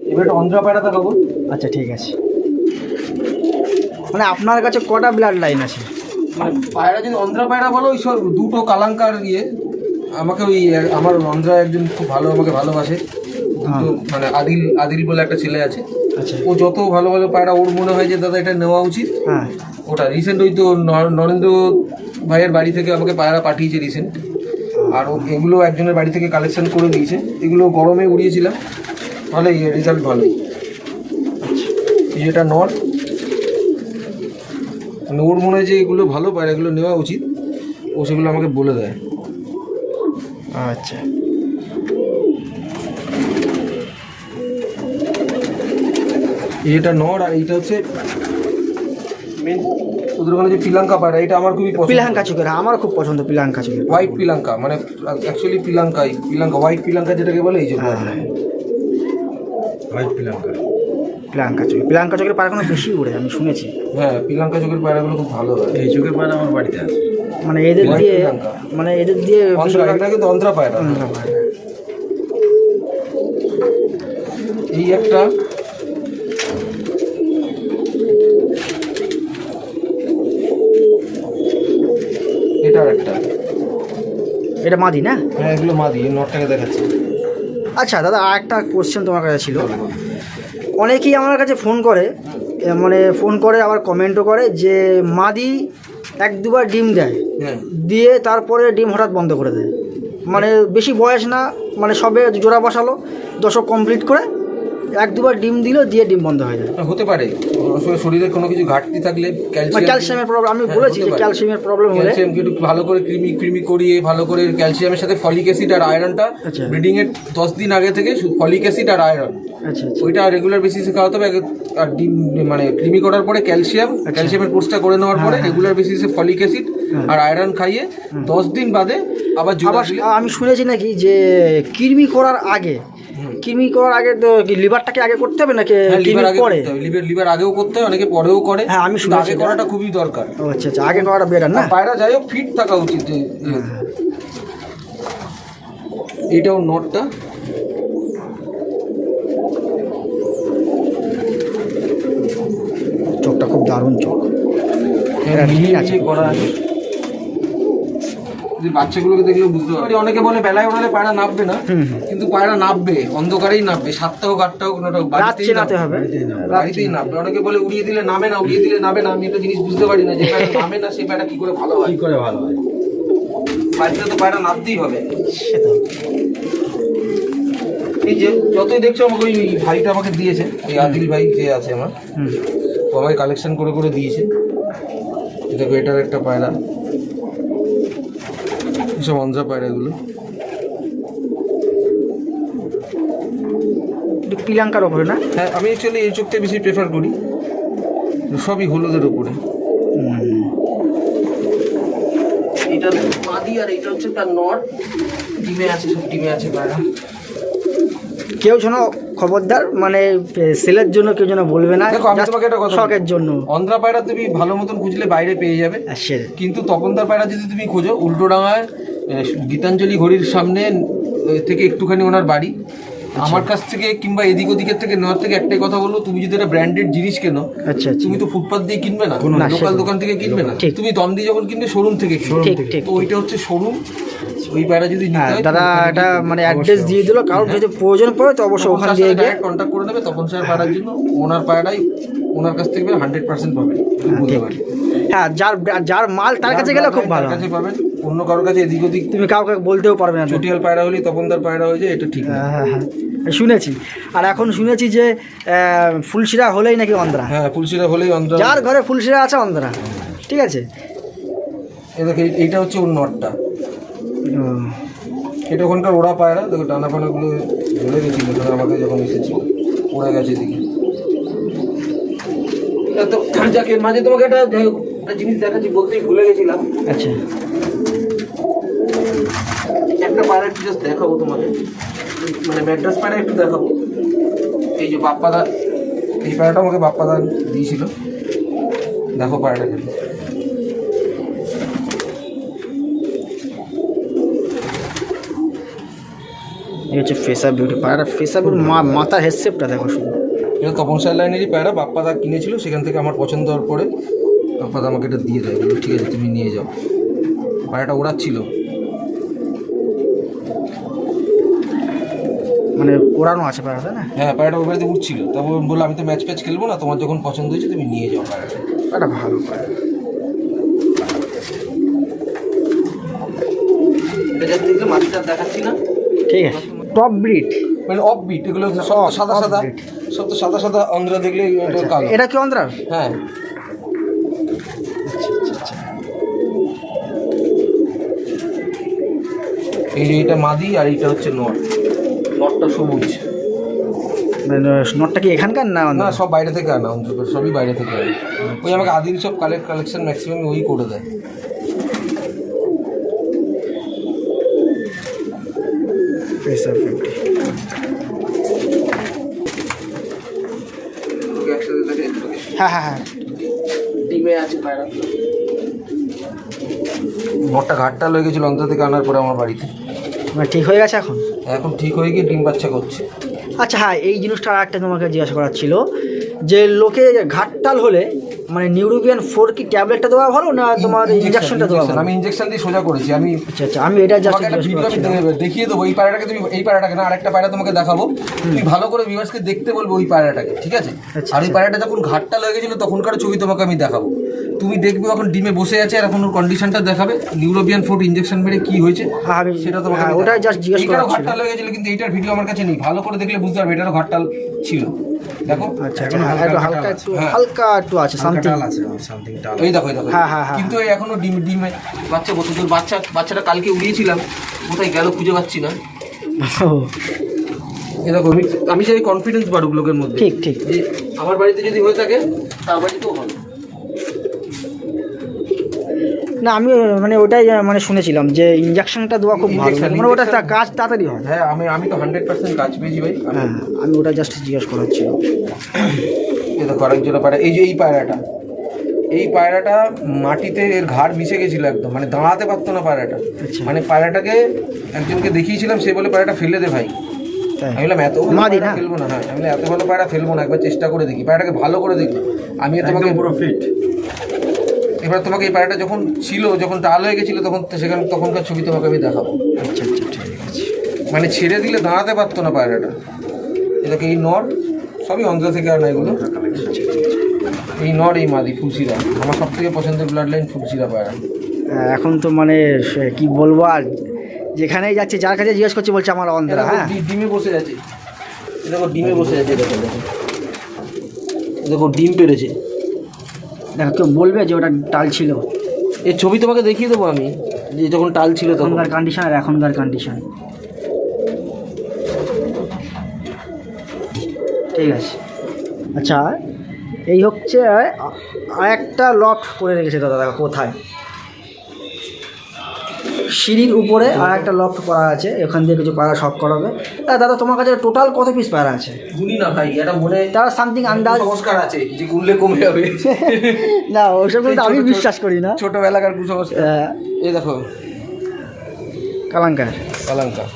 এবার অন্ধ্রা পায়রা দেখাবো আচ্ছা ঠিক আছে। মানে আপনার কাছে কটা ব্লাড লাইন আছে? মানে পায়রা যদি অন্ধ্রা পায়রা বলো ওই সব দুটো কালাঙ্কার ইয়ে। আমাকে ওই আমার অন্ধ্রা একজন খুব ভালো আমাকে ভালোবাসে। দুটো মানে আদিল আদিল বলে একটা ছেলে আছে। আচ্ছা। ও যত ভালো ভালো পায়রা ওর মনে হয় যে দাদা এটা নেওয়া উচিত। হ্যাঁ। ওটা রিসেন্ট ওই তো নরেন্দ্র ভাইয়ের বাড়ি থেকে আমাকে পায়রা পাঠিয়েছে রিসেন্ট আর ও এগুলো একজনের বাড়ি থেকে কালেকশন করে দিয়েছে। এগুলো গরমে উড়িয়েছিলাম। ভালোই রেজাল্ট ভালোই এটা নর। মানে ওর মনে হয় যে এগুলো ভালো পায়রা এগুলো নেওয়া উচিত। ও সেগুলো আমাকে বলে দেয়। আচ্ছা। এটা নর আর এইটা হচ্ছে মেন ওদের ওখানে যে পিলাঙ্কা পায়রা এটা আমার খুবই পছন্দ। পিলাঙ্কা চোখের আমার খুব পছন্দ পিলাঙ্কা চোখের হোয়াইট পিলাঙ্কা মানে অ্যাকচুয়ালি পিলাঙ্কাই পিলাঙ্কা হোয়াইট পিলাঙ্কা যেটাকে বলে এই যে হ্যাঁ হোয়াইট পিলাঙ্কা পিলাঙ্কা চোখের পিলাঙ্কা চোখের পায়রা কোনো বেশি উড়ে আমি শুনেছি। হ্যাঁ পিলাঙ্কা চোখের পায়রাগুলো খুব ভালো হয়। এই চোখের পায়রা আমার বাড়িতে আছে। মানে এদের দিয়ে। মানে এদের দিয়ে অন্ধ্রা এটা কিন্তু অন্ধ্রা পায়রা অন্ধ্রা পায়রা। এই একটা। এটার একটা। এটা মাদি না? হ্যাঁ এগুলো মাদি নটটাকে দেখাচ্ছি। আচ্ছা দাদা আর একটা কোশ্চেন তোমার কাছে ছিল। অনেকেই আমার কাছে ফোন করে মানে ফোন করে আবার কমেন্টও করে যে মাদি এক দুবার ডিম দেয় হ্যাঁ। দিয়ে তারপরে ডিম হঠাৎ বন্ধ করে দেয়। মানে বেশি বয়স না মানে সবে জোড়া বসালো দশক কমপ্লিট করে এক দুবার ডিম দিল দিয়ে ডিম বন্ধ হয়ে যায়। হ্যাঁ, হতে পারে। শরীরে কোনো কিছু ঘাটতি থাকলে মানে ক্যালসিয়ামের প্রবলেম আমি হ্যাঁ, বলেছি যে ক্যালসিয়ামের প্রবলেম হলে একটু ভালো করে ক্রিমি ক্রিমি করিয়ে ভালো করে ক্যালসিয়ামের সাথে ফলিক অ্যাসিড আর আয়রনটা আচ্ছা। ব্রিডিং এর দশ দিন আগে থেকে ফলিক অ্যাসিড আর আয়রন। আচ্ছা আচ্ছা। ওইটা রেগুলার বেসিসে খাওয়াতে হবে। আর ডিম মানে ক্রিমি করার পরে ক্যালসিয়াম ক্যালসিয়ামের কোর্সটা করে নেওয়ার পরে রেগুলার বেসিসে ফলিক অ্যাসিড আর আয়রন খাইয়ে দশ দিন বাদে আবার আমি শুনেছি নাকি যে কৃমি করার আগে কৃমি করার আগে তো কি লিভারটাকে আগে করতে হবে নাকি হ্যাঁ, লিভার আগে পরে? লিভার লিভার আগেও করতে হয় অনেকে পরেও করে। হ্যাঁ, আমি শুনেছি আগে করাটা খুবই দরকার। আচ্ছা আচ্ছা আগে করাটা বেটার না? আর পায়রা যাই হোক ফিট থাকা উচিত ইয়ে। এটাও নটটা চোখটা খুব দারুণ চোখ। হ্যাঁ, মিলিয়ে আছে। করা আছে। যে বাচ্চাগুলোকে দেখলে বুঝতে পারি অনেকে বলে বেলায় ওড়ালে পায়রা নামবে না। কিন্তু পায়রা নামবে অন্ধকারেই নামবে সাতটা হোক আটটা হোক নটা হোক বাড়িতেই রাত বাড়িতেই নামবে অনেকে বলে উড়িয়ে দিলে নামে না উড়িয়ে দিলে নামে না আমি একটা জিনিস বুঝতে পারি না যে পায়রা নামে না সেই পায়রা কি করে ভালো হয়। কি করে ভালো হয়? বাড়িতে তো পায়রা নামতেই হবে। সে তো। এই যে যতই দেখছ আমাকে ওই ভাইটা আমাকে দিয়েছে ওই আদিল ভাই যে আছে আমার হুম। ও আমাকে কালেকশন করে করে দিয়েছে। দেখো এটার একটা পায়রা। এসব অন্ধ্রা পায়রা এগুলো। পিলাঙ্কার ওপরে না? হ্যাঁ আমি অ্যাকচুয়ালি এই চোখটা বেশি প্রেফার করি। সবই হলুদের এটা মাদি আর এটা হচ্ছে তার নর। ডিমে আছে সব ডিমে আছে পায়রা। কেউ যেন খবরদার মানে সেলের জন্য কেউ যেন বলবে না দেখো, আমি তোমাকে একটা কথা শখের জন্য। অন্ধ্রা পায়রা তুমি ভালো মতন খুঁজলে বাইরে পেয়ে যাবে। সে কিন্তু তপনদার পায়রা যদি তুমি খোঁজো উল্টোডাঙায় গীতাঞ্জলি ঘড়ির সামনে থেকে একটুখানি ওনার বাড়ি। আমার কাছ থেকে কিংবা এদিক ওদিকের থেকে নেওয়ার থেকে একটাই কথা বলব তুমি যদি একটা ব্র্যান্ডেড জিনিস কেনো আচ্ছা আচ্ছা। তুমি তো ফুটপাথ দিয়ে কিনবে না লোকাল দোকান থেকে কিনবে না। তুমি দম দিয়ে যখন কিনবে শোরুম থেকে তো ওইটা হচ্ছে শোরুম ওই পায়রা যদি হ্যাঁ দাদা এটা মানে অ্যাড্রেস দিয়ে দিল। কারোর যদি প্রয়োজন পড়ে তো অবশ্যই ওখানে দিয়ে গিয়ে কন্ট্যাক্ট করে নেবে। তপন স্যার পায়রার জন্য ওনার পায়রাই ওনার কাছ থেকে হান্ড্রেড পার্সেন্ট পাবে বলতে পারি হ্যাঁ যার যার মাল তার কাছে গেলে খুব ভালো। কাছে পাবেন। অন্য কারোর কাছে এদিক ওদিক তুমি কাউকে বলতেও পারবে না চটিয়াল পায়রা হলে তপনদার পায়রা হয়ে যায় এটা ঠিক হ্যাঁ হ্যাঁ হ্যাঁ। শুনেছি। আর এখন শুনেছি যে ফুলশিরা হলেই নাকি অন্ধ্রা। হ্যাঁ ফুলশিরা হলেই অন্ধ্রা। যার ঘরে ফুলশিরা আছে অন্ধ্রা। ঠিক আছে? এ দেখো এইটা হচ্ছে ওর নটটা। এটা ওখানকার ওরা পায়রা দেখো ডানা ফানাগুলো ঝরে গেছিল আমাকে যখন এসেছিল উড়ে গেছে দিকে। তো যাকে মাঝে তোমাকে একটা জিনিস দেখাচ্ছি বলতেই ভুলে গেছিলাম। আচ্ছা। একটা পায়রা একটু জাস্ট দেখাবো তোমাকে মানে ম্যাড্রাস পায়রা একটু দেখাবো। এই যে বাপ্পাদা এই পায়রাটা আমাকে বাপ্পাদা দিয়েছিল। দেখো পায়রাটা এই হচ্ছে ফেসা বিউটি পায়রা ফেসা বিউটি মাথার হেডসেপটা দেখো শুধু। এটা লাইনেরই পায়রা বাপ্পাদা কিনেছিল সেখান থেকে আমার পছন্দ হওয়ার পরে বাপ্পাদা আমাকে এটা দিয়ে দেয়। ঠিক আছে তুমি নিয়ে যাও। পায়রাটা ওড়াচ্ছিল। মানে ওড়ানো আছে পায়রাটা না? হ্যাঁ পায়রাটা বাড়িতে উঠছিল। তারপর বলল আমি তো ম্যাচ প্যাচ খেলব না তোমার যখন পছন্দ হয়েছে তুমি নিয়ে যাও পায়রাটা একটা ভালো পায়রা এটা দেখলে মাছটা দেখাচ্ছি না। ঠিক আছে। টপ ব্রিড মানে অফ বিট এগুলো সব সাদা সাদা। সব তো সাদা সাদা অন্ধ্রা দেখলে এটা কালো। এটা কি অন্ধ্রার? হ্যাঁ। এই যে এটা মাদি আর এইটা হচ্ছে নট নটটা সবুজ। মানে নটটা কি এখানকার না না সব বাইরে থেকে আনা অন্ধ্রপ্রদেশ সবই বাইরে থেকে আনা। ওই আমাকে আদিল সব কালেক্ট কালেকশন ম্যাক্সিমাম ওই করে দেয়। হ্যাঁ হ্যাঁ হ্যাঁ। ডিমে আছে পায়রা নটটা ঘাটটা লেগে গেছিল অন্ধ্র থেকে আনার পরে আমার বাড়িতে। মানে ঠিক হয়ে গেছে এখন? এখন ঠিক হয়ে গিয়ে ডিম বাচ্চা করছে। আচ্ছা হ্যাঁ এই জিনিসটা একটা তোমাকে জিজ্ঞাসা করার ছিল যে লোকে ঘাটতাল হলে মানে নিউরোবিয়ান ফোর কি ট্যাবলেটটা দেওয়া ভালো না তোমার ইঞ্জেকশনটা দেওয়া ভালো? আমি ইঞ্জেকশন দিয়ে সোজা করেছি। আমি আচ্ছা আচ্ছা আমি এটা জাস্ট দেখিয়ে দেবো এই পায়রাটাকে তুমি এই পায়রাটাকে না আরেকটা পায়রা তোমাকে দেখাবো। তুমি ভালো করে ভিউয়ার্সকে দেখতে বলব ওই পায়রাটাকে ঠিক আছে? আচ্ছা, আর ওই আচ্ছা। পায়রাটা যখন ঘাটটা লেগে গেছিল তখনকার ছবি তোমাকে আমি দেখাবো। তুমি দেখবে এখন ডিমে বসে আছে আর এখন ওর কন্ডিশনটা দেখাবে নিউরোবিয়ান ফুড ইঞ্জেকশন মেরে কি হয়েছে হ্যাঁ, সেটা তোমাকে হ্যাঁ, দেখাবো। জাস্ট জিজ্ঞেস করার ঘাটটা লেগে গেছিল কিন্তু এইটার ভিডিও আমার কাছে নেই। ভালো করে দেখলে বুঝতে পারবে এটারও ঘাটটা ছিল। দেখো। আচ্ছা হালকা একটু হ্যাঁ। হালকা একটু আছে সামথিং এই দেখো এই দেখো। হ্যাঁ। কিন্তু এখনও ডিম ডিম বাচ্চা বাচ্চা বাচ্চাটা কালকে উড়িয়েছিলাম। কোথায় গেল খুঁজে পাচ্ছি না। এই দেখো আমি আমি চাই কনফিডেন্স বাড়ুক লোকের মধ্যে। ঠিক ঠিক। আমার বাড়িতে যদি হয়ে থাকে তার বাড়িতেও হবে। না আমি মানে ওটাই মানে শুনেছিলাম যে ইঞ্জেকশনটা দেওয়া খুব ভালো। মানে ওটা কাজ তাড়াতাড়ি হয়। হ্যাঁ আমি আমি তো হান্ড্রেড পার্সেন্ট কাজ পেয়েছি ভাই। হ্যাঁ আমি ওটা জাস্ট জিজ্ঞেস করার ছিল। এই দেখো আরেকজোড়া পায়রা এই যে এই পায়রাটা এই পায়রাটা মাটিতে এর ঘাড় মিশে গেছিল একদম মানে দাঁড়াতে পারতো না পায়রাটা। আচ্ছা। মানে পায়রাটাকে একজনকে দেখিয়েছিলাম সে বলে পায়রাটা ফেলে দে ভাই। আমি বললাম এত? ফেলব না হ্যাঁ। আমি এত ভালো পায়রা ফেলব না একবার চেষ্টা করে দেখি পায়রাটাকে ভালো করে দেখি। আমি তোমাকে পুরো ফিট এবার তোমাকে এই পায়রাটা যখন ছিল যখন টাল হয়ে গেছিল তখন সেখানে তখনকার ছবি তোমাকে আমি দেখাবো। আচ্ছা আচ্ছা ঠিক আছে। মানে ছেড়ে দিলে দাঁড়াতে পারতো না পায়রাটা। এটাকে এই নর সবই অন্ধ্র থেকে আনা এগুলো। এই নর এই মাদি ফুলসিরা আমার সব থেকে পছন্দের ব্লাড লাইন ফুলসিরা পায়রা। হ্যাঁ, এখন তো মানে কি বলব আর যেখানেই যাচ্ছে যার কাছে জিজ্ঞেস করছে বলছে আমার অন্ধ্রা হ্যাঁ। ডিমে বসে আছে। এ দেখো ডিমে বসে দেখো দেখো। দেখো ডিম পেরেছে। দেখো কেউ বলবে যে ওটা টাল ছিল। এই ছবি তোমাকে দেখিয়ে দেবো আমি যে যখন টাল ছিল তখনকার কন্ডিশন আর এখনকার কন্ডিশন ঠিক আছে। আচ্ছা এই হচ্ছে একটা লক করে রেখেছে দাদা দেখো কোথায়? সিঁড়ির উপরে আর একটা লফট করা আছে এখান দিয়ে কিছু পায়রা শখ করাবে। দাদা তোমার কাছে টোটাল কত পিস পায়রা আছে? গুনি না ভাই এটা মনে তার সামথিং আন্দাজ সংস্কার আছে যে গুনলে কমে যাবে। না ওসব কিন্তু আমি বিশ্বাস করি না। ছোটবেলাকার কুসংস্কার। আহ, এই দেখো। কালাঙ্কার। কালাঙ্কার।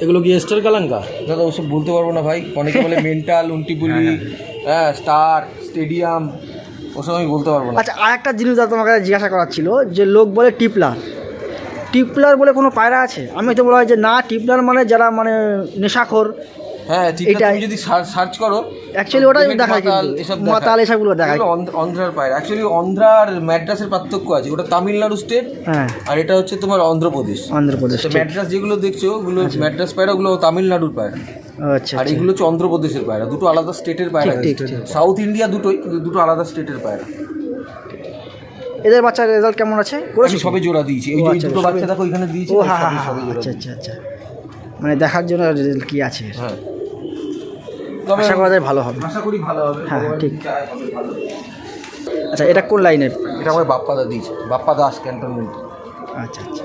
এগুলো কি স্টার কালাঙ্কা দাদা ওসব বলতে পারব না ভাই। অনেকে বলে মেন্টাল উন্টিপুলি হ্যাঁ স্টার স্টেডিয়াম ওসব আমি বলতে পারব না। আচ্ছা আর একটা জিনিস দাদা তোমাকে জিজ্ঞাসা করার ছিল যে লোক বলে টিপলার। টিপলার বলে কোনো পায়রা আছে? আমি তো বলা হয় যে না টিপলার মানে যারা মানে নেশাখোর। হ্যাঁ যদি সার্চ করো Actually ওটাই দেখায় কিন্তু। মাতাল এসবগুলো দেখায়। অন্ধ্রার পায়রা। অ্যাকচুয়ালি অন্ধ্রা আর ম্যাড্রাসের পার্থক্য আছে। ওটা তামিলনাড়ু স্টেট হ্যাঁ। আর এটা হচ্ছে তোমার অন্ধ্রপ্রদেশ। অন্ধ্রপ্রদেশ তো ম্যাড্রাস যেগুলো দেখছ ওগুলো ম্যাড্রাস পায়রা ওগুলো তামিলনাড়ুর পায়রা। আচ্ছা আর আচ্ছা। এগুলো হচ্ছে অন্ধ্রপ্রদেশের পায়রা। দুটো আলাদা স্টেটের পায়রা। সাউথ ইন্ডিয়া দুটোই দুটো আলাদা স্টেটের পায়রা। এদের বাচ্চার রেজাল্ট কেমন আছে? করেছ সবে জোড়া দিয়েছি। এই যে আচ্ছা, দুটো বাচ্চা দেখো এখানে দিয়েছি ও হ্যাঁ আচ্ছা আচ্ছা আচ্ছা। মানে দেখার জন্য রেজাল্ট কী আছে? হ্যাঁ। আশা করা যায় ভালো হবে। আশা করি ভালো হবে। হ্যাঁ, ঠিক। আচ্ছা এটা কোন লাইনে এটা আমার বাপ্পাদা দিয়েছে বাপ্পা দাস ক্যান্টনমেন্ট আচ্ছা আচ্ছা।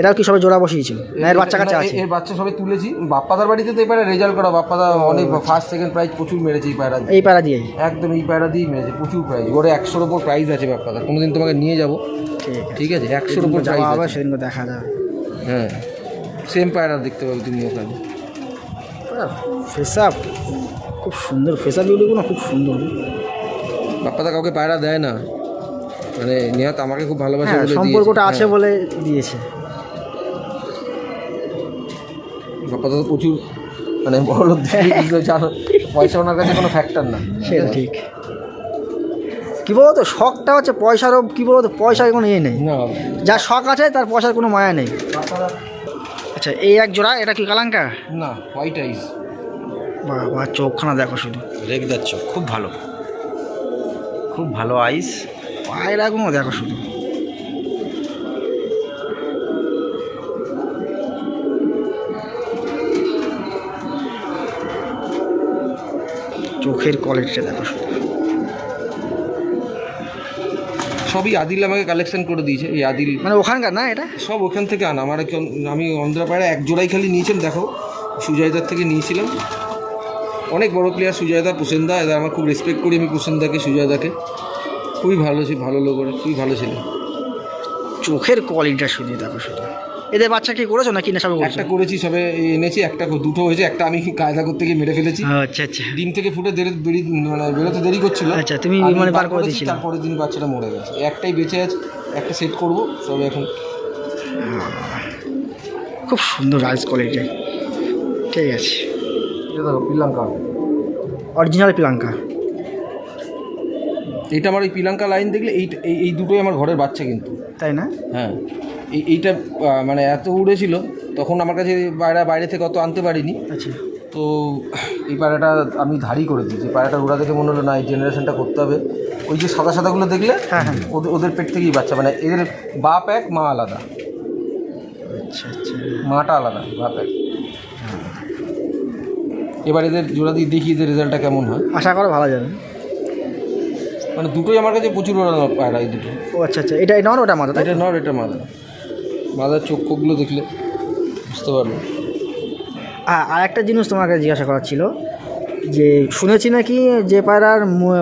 এটাও কি সবাই জোড়া বসিয়েছিল? না এর বাচ্চা কাছে আছে? এর বাচ্চা সবে তুলেছি। বাপ্পাদার বাড়িতে তো এবারে রেজাল্ট করা বাপ্পাদা অনেক ফার্স্ট সেকেন্ড প্রাইজ প্রচুর মেরেছে এই পায়রা এই পাড়া দিয়েই। একদম এই পায়রা দিয়েই মেরেছে প্রচুর প্রাইজ ওরে একশোর ওপর প্রাইজ আছে বাপ্পাদা। কোনোদিন তোমাকে নিয়ে যাব। ঠিক আছে। একশোর ওপর প্রাইজ হবে সেদিনকে দেখা যাবে। হ্যাঁ। সেম পায়রা দেখতে পাবে তুমি ওখানে। ফেস আপ খুব সুন্দর। ফেস আপগুলো খুব সুন্দর। বাপ্পাদা কাউকে পায়রা দেয় না। মানে নিহাত আমাকে খুব ভালোবাসে হ্যাঁ বলে দিয়েছে। সম্পর্কটা আছে হ্যাঁ। বলে দিয়েছে। বাপ্পাদা প্রচুর মানে বড় লোক দেখে জানো পয়সা ওনার কাছে কোনো ফ্যাক্টর না। সেটা ঠিক। কী বলতো শখটা হচ্ছে পয়সারও কী বলতো পয়সার কোনো ইয়ে নেই। না। যার শখ আছে তার পয়সার কোনো মায়া নেই। আচ্ছা এই এক জোড়া এটা কি কালাঙ্কা না হোয়াইট আইস বাবা চোখখানা দেখো শুধু। রেখ যাচ্ছ খুব ভালো। খুব ভালো আইস পায়রাগুলো দেখো শুধু। চোখের কোয়ালিটিটা দেখো সবই আদিল আমাকে কালেকশন করে দিয়েছে এই আদিল। মানে ওখানকার না এটা? সব ওখান থেকে আনা আমার এক- আমি অন্ধ্রাপাড়া এক জোড়াই খালি নিয়েছিলাম দেখো। সুজয়দার থেকে নিয়েছিলাম। অনেক বড় প্লেয়ার সুজয়দা প্রসেনদা এদের আমার খুব রেসপেক্ট করি আমি প্রসেনদাকে সুজয়দাকে খুবই ভালো ছিল ভালো লোক ওরা খুবই ভালো ছিল। চোখের কোয়ালিটিটা শুধু দেখো শুধু এদের বাচ্চা কি করেছ নাকি না সবে করেছ? একটা করেছি সবে এনেছি একটা দুটো হয়েছে একটা আমি কায়দা করতে গিয়ে মেরে ফেলেছি। আচ্ছা আচ্ছা। ডিম থেকে ফুটে দেরি দেরি মানে বেরোতে দেরি করছিল। আচ্ছা, তুমি মানে বার করে দিয়েছিলে। তারপরের দিন বাচ্চাটা মরে গেছে। একটাই বেঁচে আছে একটা সেট করব সবে এখন খুব সুন্দর রাইস কোয়ালিটি ঠিক আছে। এটা দেখো পিলাঙ্কা অরিজিনাল প্রিয়াঙ্কা এটা আমার ওই পিলাঙ্কা লাইন দেখলে এই এই- এই দুটোই আমার ঘরের বাচ্চা কিন্তু। তাই না? হ্যাঁ। এই এইটা মানে এত উড়েছিল তখন আমার কাছে পায়রা বাইরে থেকে অত আনতে পারিনি। আচ্ছা। তো এই পায়রাটা আমি ধারি করে দিয়েছি। পায়রাটা উড়া দেখে মনে হলো না এই জেনারেশনটা করতে হবে। ওই যে সাদা সাদাগুলো দেখলে হ্যাঁ, হ্যাঁ। ওদের ওদের পেট থেকেই বাচ্চা। মানে এদের বাপ এক মা আলাদা। আচ্ছা আচ্ছা। মাটা আলাদা বাপ এক। এবার এদের জোড়া দিয়ে দেখি এদের রেজাল্টটা কেমন হয়। আশা করা ভালো যাবে। মানে দুটোই আমার কাছে প্রচুর পায়রা এই দুটো। ও আচ্ছা আচ্ছা। এটা এটা ওটা তাই এটা নর এটা মাদা। মাদার চক্ষুগুলো দেখলে বুঝতে পারবে। হ্যাঁ আর একটা জিনিস তোমাকে জিজ্ঞাসা করার ছিল যে শুনেছি নাকি যে পায়রার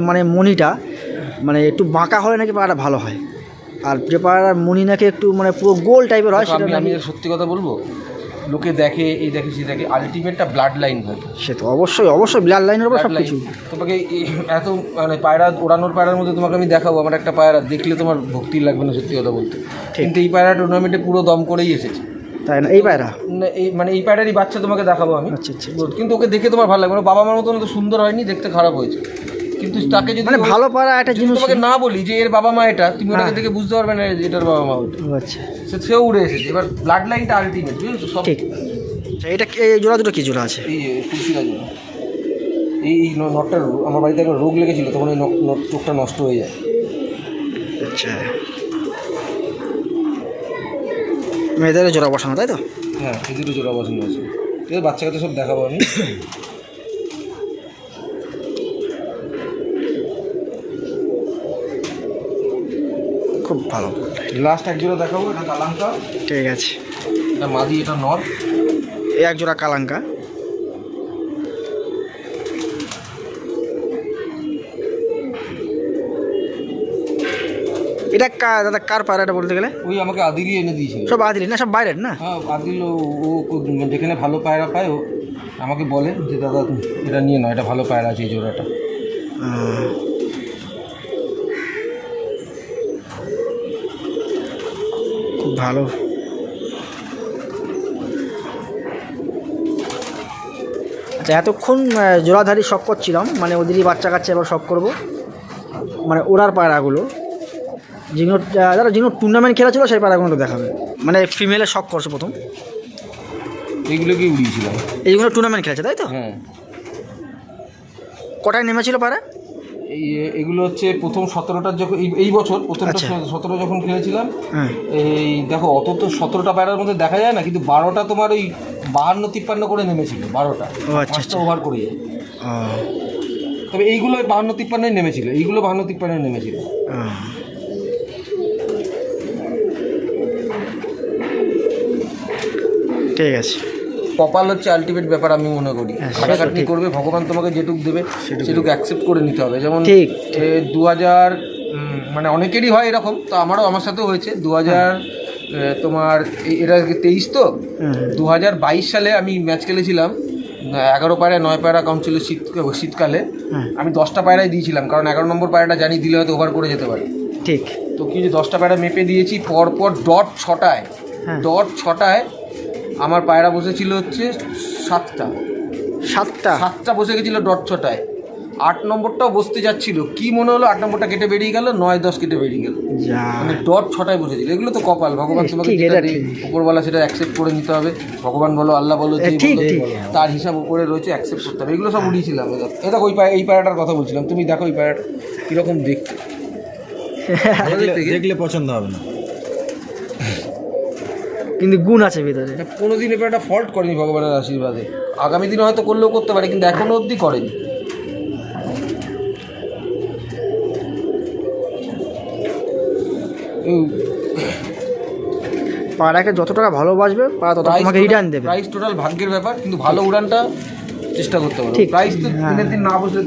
মানে মনিটা মানে একটু বাঁকা হলে নাকি পায়রাটা ভালো হয়? আর যে পায়রার মনি নাকি একটু মানে পুরো গোল টাইপের হয় সেটা আমি সত্যি কথা বলব? লোকে দেখে এই দেখে সে দেখে আলটিমেটটা ব্লাড লাইন হয়। সে তো অবশ্যই অবশ্যই ব্লাড লাইনের উপর সব কিছু। তোমাকে এত মানে পায়রা ওড়ানোর পায়রার মধ্যে তোমাকে আমি দেখাবো আমার একটা পায়রা দেখলে তোমার ভক্তি লাগবে না সত্যি কথা বলতে। কিন্তু এই পায়রা টুর্নামেন্টে পুরো দম করেই এসেছে। তাই না? এই পায়রা? না, এই মানে এই পায়রারই বাচ্চা তোমাকে দেখাবো আমি। আচ্ছা আচ্ছা কিন্তু ওকে দেখে তোমার ভালো লাগবে না। বাবা মার মতো তো সুন্দর হয়নি দেখতে খারাপ হয়েছে। কিন্তু তাকে যদি মানে ভালো পায়রা একটা জিনিস তোমাকে না বলি যে এর বাবা মা এটা তুমি ওটাকে হ্যাঁ। দেখে বুঝতে পারবে না যে এটার বাবা মা ওটা। আচ্ছা। সে- সেও উড়ে এসেছে। এবার ব্লাড লাইনটা আলটিমেট বুঝেছ? সব ঠিক। আচ্ছা এটা এই জোড়া দুটো কি জোড়া আছে? এই তুলসীরা জন্য এই এই ন- নটটার রো- আমার বাড়িতে একটা রোগ লেগেছিল তখন এই নখ- চোখটা নষ্ট হয়ে যায়। আচ্ছা। মেয়েদের জোড়া বসানো তাই তো? হ্যাঁ দুটো জোড়া বসানো আছে। ঠিক আছে বাচ্চা কাছে সব দেখাবো আমি। খুব ভালো। লাস্ট এক জোড়া দেখাবো এটা কালাঙ্কা। ঠিক আছে। এটা মাদি এটা নর। এই এক জোড়া কালাঙ্কা। এটা কা- দাদা কার পায়রা এটা বলতে গেলে? ওই আমাকে আদিলই এনে দিয়েছিল। সব আদিলি না সব বাইরের না? হ্যাঁ আদিল ও যেখানে ভালো পায়রা পায় ও আমাকে বলে যে দাদা এটা নিয়ে নাও এটা ভালো পায়রা আছে এই জোড়াটা আহ। খুব ভালো। আচ্ছা এতক্ষণ জোড়াধারি শখ করছিলাম মানে ওদেরই বাচ্চা কাচ্চা এবার শখ করব। মানে ওড়ার পায়রাগুলো যেগুলো যারা যেগুলো টুর্নামেন্ট খেলা ছিল সেই পায়রাগুলো দেখাবে। মানে ফিমেলে শখ করছে প্রথম। এইগুলোকে উড়িয়েছিলাম এইগুলো টুর্নামেন্ট খেলেছে তাই তো? হ্যাঁ। কটায় নেমেছিল পায়রা এই এগুলো হচ্ছে প্রথম সতেরোটার যখন এই বছর প্রথমটা আচ্ছা। সতেরো যখন খেলেছিলাম এই দেখো অত তো সতেরোটা পায়রার মধ্যে দেখা যায় না কিন্তু বারোটা তোমার ওই বাহান্ন তিপ্পান্ন করে নেমেছিল বারোটা। আচ্ছা পাঁচটা আচ্ছা। ওভার করে তবে এইগুলো বাহান্ন তিপ্পান্নই নেমেছিল এইগুলো বাহান্ন তিপ্পান্নই নেমেছিল। ঠিক আছে। কপাল হচ্ছে আলটিমেট ব্যাপার আমি মনে করি। হ্যাঁ, তো খাটাখাটনি করবে ভগবান তোমাকে যেটুক দেবে সেটুকু। অ্যাকসেপ্ট করে নিতে হবে। যেমন ঠিক, দু হাজার মানে অনেকেরই হয় এরকম তো আমারও আমার সাথেও হয়েছে। দু হাজার তোমার এ- এটা তেইশ তো? দু হাজার বাইশ সালে আমি ম্যাচ খেলেছিলাম। এগারো পায়রা নয় পায়রা অ্যাকাউন্ট ছিল শীত শীতকালে। আমি দশটা পায়রাই দিয়েছিলাম কারণ এগারো নম্বর পায়রাটা জানি দিলে হয়তো ওভার করে যেতে পারে। ঠিক। তো কি দশটা পায়রা মেপে দিয়েছি পরপর ডট ছটায়। হ্যাঁ। ডট ছটায় আমার পায়রা বসেছিল হচ্ছে সাতটা। সাতটা? সাতটা বসে গেছিল ডট ছটায়। আট নম্বরটাও বসতে যাচ্ছিল। কি মনে হলো আট নম্বরটা কেটে বেরিয়ে গেল নয় দশ কেটে বেরিয়ে গেল। মানে ডট ছটায় বসেছিল। এগুলো তো কপাল। ভগবান তোমাকে। উপরওয়ালা সেটা অ্যাকসেপ্ট করে নিতে হবে। ভগবান বলো আল্লাহ বলো এ। তার হিসাব উপরে রয়েছে অ্যাকসেপ্ট করতে হবে। এগুলো সব উড়িয়েছিলাম। এই দেখো ওই পায়ে এই পায়রাটার কথা বলছিলাম। তুমি দেখো এই পায়রাটা কীরকম দেখতে? দেখলে পছন্দ হবে না। কিন্তু গুণ আছে ভিতরে এটা কোনোদিন এবার একটা ফল্ট করেনি ভগবানের আশীর্বাদে আগামী দিনে হয়তো করলেও করতে পারে কিন্তু এখনও অবধি করেনি পাড়াকে যত টাকা ভালোবাসবে পাড়া তত তোমাকে রিটার্ন দেবে প্রাইস টোটাল ভাগ্যের ব্যাপার কিন্তু ভালো উড়ানটা চেষ্টা করতে হবে। প্রাইস তো হ্যাঁ। দিনের দিন না বসলে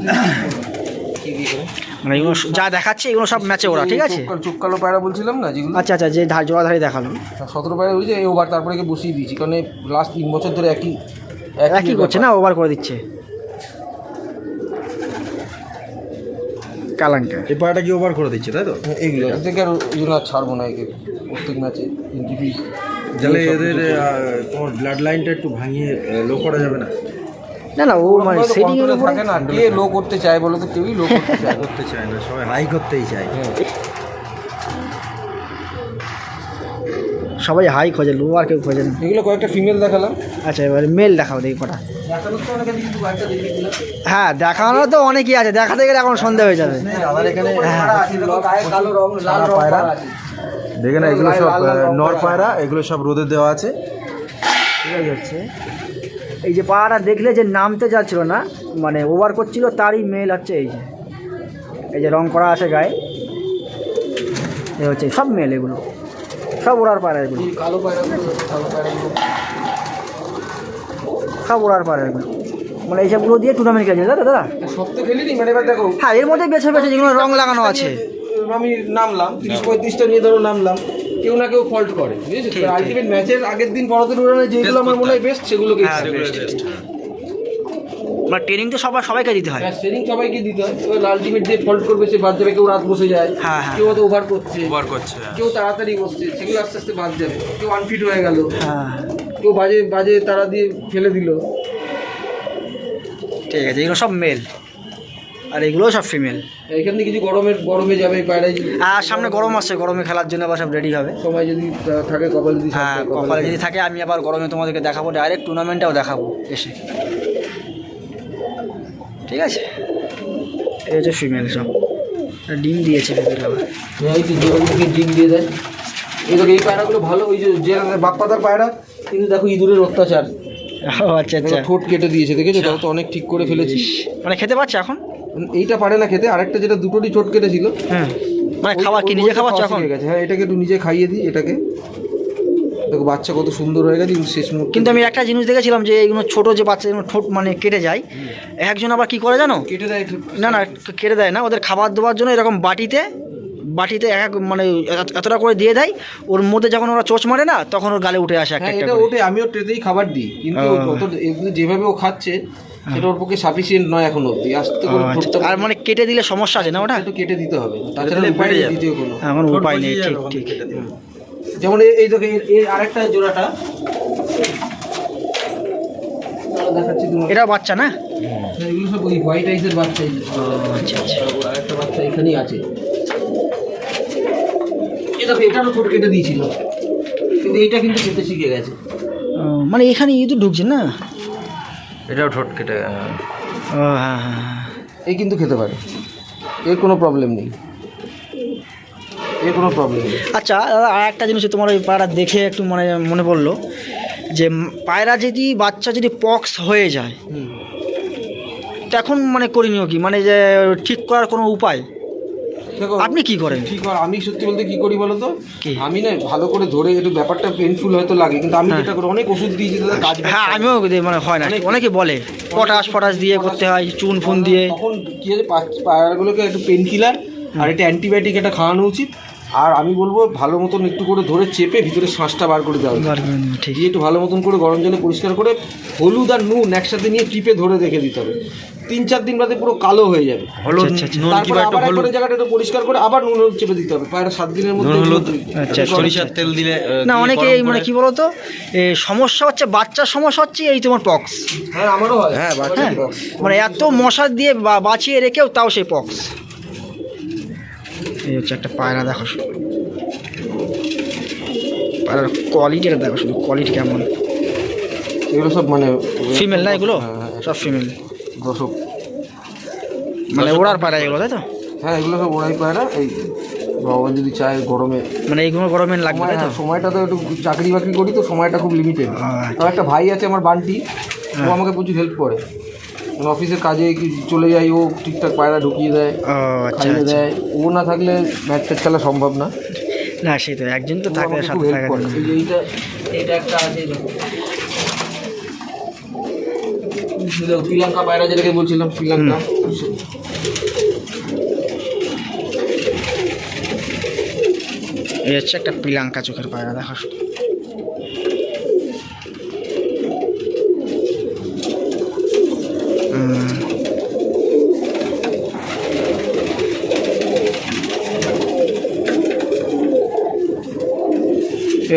কি করে? মানে এগুলো যা দেখাচ্ছে এগুলো সব ম্যাচে ওরা ঠিক আছে? চোখ কালো- পায়রা বলছিলাম না যেগুলো? আচ্ছা আচ্ছা যে ধার জোড়াধারি দেখাল সতেরো পায়রা উড়েছে এই ওভার তারপরে গিয়ে বসিয়ে দিয়েছি কারণ লাস্ট তিন বছর ধরে একই একই করছে না ওভার করে দিচ্ছে। কালাঙ্কা এই পাড়াটা কি ওভার করে দিচ্ছে তাই তো। এইগুলো এর থেকে আর ওই জন্য আর ছাড়বো না একে প্রত্যেক ম্যাচে তাহলে এদের তোমার ব্লাড লাইনটা একটু ভাঙিয়ে লো করা যাবে না? না না ও মানে সেটিং এর উপরে থাকে না। কে লো করতে চায় বলো তো? কেউই লো করতে চায় না। করতে চায় না সবাই হাই করতেই চায়। সবাই হাই খোঁজে লো আর কেউ খোঁজে না। এগুলো কয়েকটা ফিমেল দেখালাম। আচ্ছা এবারে মেল দেখাও দেখি কটা। হ্যাঁ দেখানো তো অনেকই আছে দেখাতে গেলে এখন সন্দেহ হয়ে যাবে। এখানে কালো রং লাল রং পায়রা। করা আছে। দেখে না এগুলো সব নর পায়রা এগুলো সব রোদে দেওয়া আছে। এই হচ্ছে এই যে পাড়াটা দেখলে যে নামতে যাচ্ছিল না মানে ওভার করছিল, তারই মেল হচ্ছে এই যে। এই যে রং করা আছে গায়ে। এই হচ্ছে, সব মেল এগুলো। সব ওড়ার পাড়া এগুলো। সব ওড়ার পাড়া এগুলো। মানে এইসবগুলো দিয়ে টুর্নামেন্ট খেলছে দাদা দাদা? দেখো হ্যাঁ এর মধ্যে বেছে বেছে যেগুলো রং লাগানো আছে। আমি নামলাম, তিরিশ পঁয়ত্রিশটা নিয়ে ধরো নামলাম। কেউ না কেউ ফল্ট করে বুঝেছ আলটিমেট ম্যাচের আগের দিন পরের উড়ানে যেগুলো আমার মনে হয় বেস্ট সেগুলোকে হ্যাঁ, মানে ট্রেনিং তো সবার সবাইকে দিতে হয়। ট্রেনিং সবাইকে দিতে হয়। এবার আলটিমেট যে ফল্ট করবে সে বাদ যাবে কেউ রাত বসে যায়। হ্যাঁ, হ্যাঁ। কেউ হয়তো ওভার করছে। ওভার করছে কেউ তাড়াতাড়ি বসছে সেগুলো আস্তে আস্তে বাদ যাবে। কেউ আনফিট হয়ে গেল। হ্যাঁ। কেউ বাজে বাজে তারা দিয়ে ফেলে দিল। ঠিক আছে এগুলো সব মেল আর এগুলো সব ফিমেল এখান থেকে কিছু গরমের গরমে যাবে পায়রায় যদি আর সামনে গরম আসছে গরমে খেলার জন্য আবার সব রেডি হবে। সময় যদি থাকে কপাল যদি হ্যাঁ কপালে যদি থাকে আমি আবার গরমে তোমাদেরকে দেখাবো ডাইরেক্ট টুর্নামেন্টটাও দেখাবো এসে। ঠিক আছে? এই হচ্ছে ফিমেল সব। ডিম দিয়েছে আবার এই তো যেগুলোকে ডিম দিয়ে দেয়। এই দেখো এই পায়রাগুলো ভালো ওই যে যে বাগপাতার পায়রা কিন্তু দেখো ইঁদুরের অত্যাচার। আচ্ছা আচ্ছা। ঠোঁট কেটে দিয়েছে দেখেছ? তাও তো অনেক ঠিক করে ফেলেছিস মানে খেতে পারছে এখন? এইটা পারে না খেতে আরেকটা যেটা দুটোরই ঠোঁট কেটেছিল। হুম মানে খাবার কি নিজে খাওয়া এখন? শিখে গেছে। হ্যাঁ এটাকে একটু নিজে খাইয়ে দিই এটাকে। দেখো বাচ্চা কত সুন্দর হয়ে গেছে শেষ মুহূর্তে কিন্তু আমি একটা জিনিস দেখেছিলাম যে এইগুলো ছোট যে বাচ্চা যেগুলো ঠোঁট মানে কেটে যায়। একজন আবার কি করে জানো? কেটে দেয় না না কেটে দেয় না। ওদের খাবার দেওয়ার জন্য এরকম বাটিতে বাটিতে এক এক মানে এত- এতটা করে দিয়ে দেয়। ওর মধ্যে যখন ওরা চোচ মারে না তখন ওর গালে উঠে আসে একটা হ্যাঁ এটা। ওঠে আমিও ট্রেতেই খাবার দিই। কিন্তু যেভাবে ও খাচ্ছে সেটা ওর পক্ষে সাফিসিয়েন্ট নয় এখন অবধি। আস্তে করে আচ্ছা। ঠোঁটটা আর মানে কেটে দিলে সমস্যা আছে না ওটা? একটু কেটে দিতে হবে। তাছাড়া উপায় নেই দ্বিতীয় কোনো। এখন উপায় নেই ঠিক ঠিক। যেমন এই- এই দেখো এর আরেকটা জোড়াটা। এটা বাচ্চা না? এগুলো সব ওই হোয়াইট আইসের বাচ্চা আচ্ছা আচ্ছা। আরেকটা বাচ্চা এখানেই আছে। এই দেখো এটারও ঠোঁট কেটে দিয়েছিল। কিন্তু এইটা কিন্তু খেতে শিখে গেছে। মানে এখানে ইঁদুর ঢুকছে না? এটাও ঠোঁট কেটে ও হ্যাঁ হ্যাঁ হ্যাঁ। এই কিন্তু খেতে পারে। এর কোনো প্রবলেম নেই। এর কোনো প্রবলেম নেই। আচ্ছা দাদা আর একটা জিনিস তোমার ওই পায়রা দেখে একটু মানে মনে পড়ল যে পায়রা যদি বাচ্চা যদি পক্স হয়ে যায় হুম। তখন মানে করণীয় কি? মানে যে ঠিক করার কোনো উপায়? আপনি কি করেন? ঠিক আর আমি সত্যি বলতে কি করি বলো তো আমি না ভালো করে ধরে একটু ব্যাপারটা পেনফুল হয়তো লাগে কিন্তু আমি যেটা করি অনেক ওষুধ দিয়েছি দাদা কাজ হ্যাঁ আমিও মানে হয় না। অনেকে বলে পটাশ ফটাশ দিয়ে করতে হয় চুন ফুন দিয়ে। তখন কি হয়েছে পায়রাগুলোকে একটু পেন কিলার আর একটা অ্যান্টিবায়োটিক একটা খাওয়ানো উচিত। আর আমি বলব ভালো মতন একটু করে ধরে চেপে ভিতরে শ্বাসটা বার করে দেওয়া করে ঠিক। একটু ভালো মতন করে গরম জলে পরিষ্কার করে হলুদ আর নুন একসাথে নিয়ে টিপে ধরে রেখে দিতে হবে। তিন চার দিন বাদে পুরো কালো হয়ে যাবে। হলুদ আচ্ছা, আচ্ছা, তারপরে আবার একবারে জায়গাটা একটু পরিষ্কার করে আবার নুন হলুদ চেপে দিতে হবে। প্রায় সাত দিনের মধ্যে হলুদ আচ্ছা, সরিষার তেল দিলে না অনেকে এই মানে কি বলতো সমস্যা হচ্ছে বাচ্চার সমস্যা হচ্ছে এই তোমার পক্স হ্যাঁ আমারও হয়। হ্যাঁ, বাচ্চা হ্যাঁ মানে এত মশা দিয়ে বা- বাঁচিয়ে রেখেও তাও সেই পক্স এই হচ্ছে একটা পায়রা দেখো পায়রার কোয়ালিটিটা দেখো শুধু কোয়ালিটি কেমন। এগুলো সব মানে ফিমেল না এগুলো? হ্যাঁ, হ্যাঁ, সব ফিমেল এগুলো মানে ওড়ার পায়রা এগুলো তাই তো? হ্যাঁ এগুলো সব ওরাই পায়রা এই ভগবান যদি চায় গরমে। মানে এইগুলো গরমে লাগবে তাই তো হ্যাঁ, সময়টা তো? একটু চাকরি বাকরি করি তো সময়টা খুব লিমিটেড আচ্ছা। একটা ভাই আছে আমার বান্টি ও আমাকে প্রচুর হেল্প করে। মানে অফিসের কাজে চলে যাই ও ঠিকঠাক পায়রা ঢুকিয়ে দেয় ও আচ্ছা খাইয়ে আচ্ছা। দেয়। ও না থাকলে ম্যাচ ট্যাচ খেলা সম্ভব না। না সেই তো একজন তো থাকলে সাথে থাকা এইটা এইটা একটা আছে শ্রীলঙ্কা পায়রা যেটাকে বলছিলাম শ্রীলঙ্কা। এই হচ্ছে একটা প্রিলাঙ্কা চোখের পায়রা দেখো।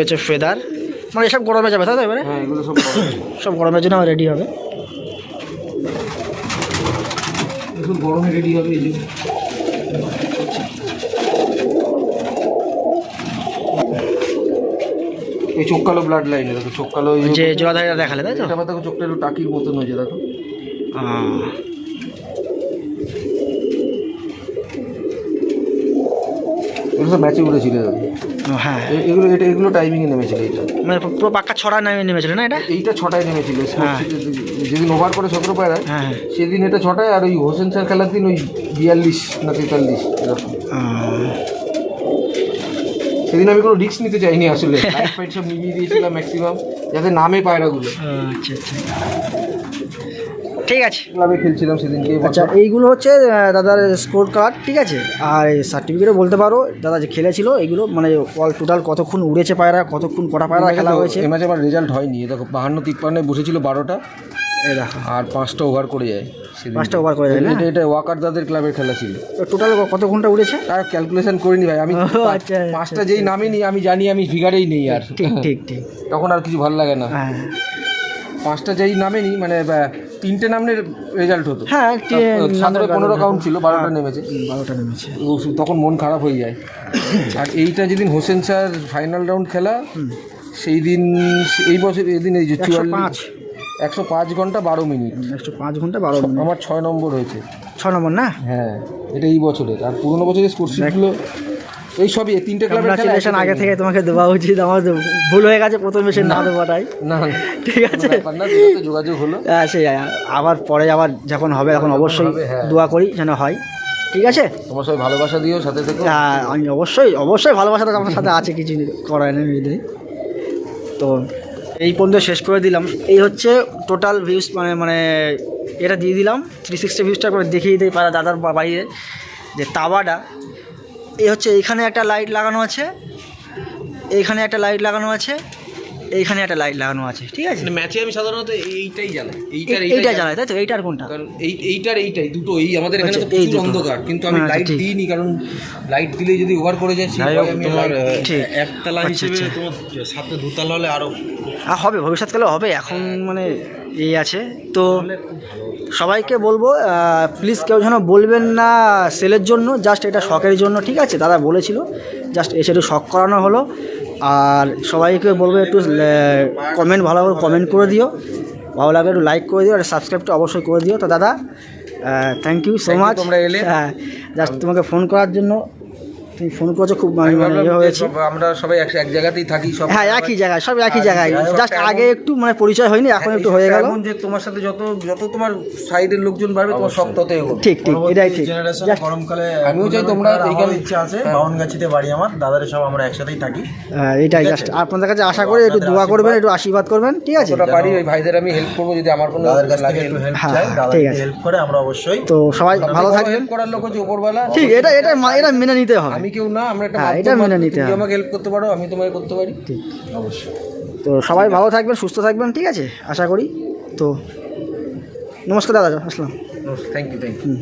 হচ্ছে ফেদার মানে এসব গরমে যাবে তাই তো এবারে? হ্যাঁ এগুলো সব সব গরমের জন্য রেডি হবে এগুলো গরমে রেডি হবে এই যে। এই চোখকালো ব্লাড লাইনে দেখো চোখকালো এই যে জলাধারীরা দেখালে তাই তো? এটা দেখো চোখটা একটু টাকির মতন হয়েছে দেখো। এগুলো সব ম্যাচে উঠেছিল হ্যাঁ এগুলো এটা এগুলো টাইমিংয়ে নেমেছিল এইটা মানে পুরো পাক্কা ছড়া নামে নেমেছিল না এটা? এইটা ছটায় নেমেছিল। হ্যাঁ। যেদিন ওভার করে সতেরো পায়রায় হ্যাঁ হ্যাঁ। সেদিন এটা ছটায় আর ওই হোসেন স্যার খেলার দিন ওই বিয়াল্লিশ না তেতাল্লিশ এরকম। সেদিন আমি কোনো রিস্ক নিতে চাইনি আসলে। লাইট ফাইট সব নিভিয়ে দিয়েছিলাম ম্যাক্সিমাম যাতে নামে পায়রাগুলো। আচ্ছা আচ্ছা। ঠিক আছে। ক্লাবে খেলছিলাম সেদিনকে। আচ্ছা এইগুলো হচ্ছে দাদার স্কোর কার্ড ঠিক আছে? আর এই সার্টিফিকেটও বলতে পারো দাদা যে খেলেছিল এইগুলো মানে অল টোটাল কতক্ষণ উড়েছে পায়রা কতক্ষণ কটা পায়রা খেলা হয়েছে? এ ম্যাচে আমার রেজাল্ট হয়নি দেখো বাহান্ন তিপ্পান্নে বসেছিল বারোটা আর পাঁচটা ওভার করে যায় পাঁচটা ওভার করে যায় এটা এটা ওয়াকার দাদের ক্লাবের খেলা ছিল। টোটাল কত ঘণ্টা উড়েছে? তার ক্যালকুলেশন করিনি ভাই আমি পা- আচ্ছা, পাঁচটা যেই নামিনি আমি জানি আমি ফিগারেই নেই আর। ঠিক ঠিক ঠিক। তখন আর কিছু ভালো লাগে না। হ্যাঁ। পাঁচটা যেই নামেনি মানে তিনটে নামলে রেজাল্ট হতো। হ্যাঁ সতেরো পনেরো কাউন্ট ছিল বারোটা নেমেছে। বারোটা নেমেছে। তখন মন খারাপ হয়ে যায়। আর এইটা যেদিন হোসেন স্যার ফাইনাল রাউন্ড খেলা সেই দিন এই বছর এদিন এই যে চুয়াল্লিশ পাঁচ। একশো পাঁচ ঘণ্টা বারো মিনিট। একশো পাঁচ ঘণ্টা বারো মিনিট। আমার ছয় নম্বর হয়েছে। ছ নম্বর না? হ্যাঁ এটা এই বছরের। আর পুরোনো বছরের স্কোরশিটগুলো এই সবই এই তিনটে ক্লাবের খেলা আগে থেকে তোমাকে দেওয়া উচিত। আমার ভুল হয়ে গেছে প্রথম এসে না দেওয়াটাই। না না। ঠিক আছে? না যোগাযোগ হলো। হ্যাঁ, সেই আবার পরে আবার যখন হবে তখন অবশ্যই হ্যাঁ। দোয়া করি যেন হয়। ঠিক আছে? তোমার সবাই ভালোবাসা দিও সাথে থেকো। হ্যাঁ, আমি অবশ্যই অবশ্যই ভালোবাসা তো আমার সাথে আছে কিছু করার নেই তো এই পর্যন্ত শেষ করে দিলাম। এই হচ্ছে টোটাল ভিউজ মানে মানে এটা দিয়ে দিলাম। থ্রি সিক্সটি ভিউজটা করে দেখিয়ে দিতে পারা দাদার বা- বাইরে যে তাওয়াটা। এই হচ্ছে এইখানে একটা লাইট লাগানো আছে এইখানে একটা লাইট লাগানো আছে এইখানে একটা লাইট লাগানো আছে ঠিক আছে ম্যাচে আমি সাধারণত এইটাই জ্বালাই এই- এইটা জ্বালাই তাই তো এইটার কোনটা কারণ এই এইটার এইটাই দুটো এই আমাদের এখানে তো আচ্ছা, এই প্রচুর অন্ধকার কিন্তু আমি আচ্ছা, লাইট ঠিক। দিইনি কারণ লাইট দিলে যদি ওভার করে যায় তোমার। একতলা আচ্ছা, হিসেবে আচ্ছা। তোমার সাথে দুতলা হলে আরও হ্যাঁ হবে ভবিষ্যৎকালে হবে এখন মানে এই আছে। তো সবাইকে বলব প্লিজ কেউ যেন বলবেন না সেলের জন্য জাস্ট এটা শখের জন্য ঠিক আছে? দাদা বলেছিল জাস্ট এসে একটু শখ করানো হলো। আর সবাইকে বলব একটু কমেন্ট ভালো করে কমেন্ট করে দিও। ভালো লাগলে একটু লাইক করে দিও আর সাবস্ক্রাইবটা অবশ্যই করে দিও। তো দাদা থ্যাংক ইউ সো মাচ তোমরা এলে। হ্যাঁ জাস্ট তোমাকে ফোন করার জন্য। তুমি ফোন করেছ খুব মানে ইয়ে হয়েছে। আমরা সবাই এক এক জায়গাতেই থাকি সব হ্যাঁ একই জায়গায় সব একই জায়গায়। জাস্ট আগে একটু মানে পরিচয় হয়নি এখন একটু হয়ে গেল। যে তোমার সাথে যত যত তোমার সাইডের লোকজন বাড়বে তোমার সব তত এগোবে ঠিক ঠিক এটাই ঠিক। গরমকালে আমিও চাই তোমরা এইখানে- ইচ্ছা আছে বাউনগাছিতে বাড়ি আমার দাদার সব আমরা একসাথেই থাকি। হ্যাঁ, এটাই জাস্ট আপনাদের কাছে আশা করি একটু দোয়া করবেন একটু আশীর্বাদ করবেন ঠিক আছে? যতটা পারি ওই ভাইদের আমি হেল্প করব যদি আমার কোনো দাদার কাছ থেকে লাগে একটু হেল্প হ্যাঁ, চাই হ্যাঁ, দাদা ঠিক আছে। হেল্প করে আমরা অবশ্যই তো সবাই ভালো থাকবেন। হেল্প করার লোক হচ্ছে উপরবেলা ঠিক এটা এটা এটা মেনে নিতে হবে। আমি কেউ না আমরা একটা হ্যাঁ, মাধ্যম এটা মেনে নিতে তুমি হবে। আমাকে হেল্প করতে পারো আমি তোমাকে করতে পারি। ঠিক। অবশ্যই। তো সবাই ভালো থাকবেন সুস্থ থাকবেন ঠিক আছে? আশা করি। তো নমস্কার দাদা আসলাম। Thank you thank you hmm.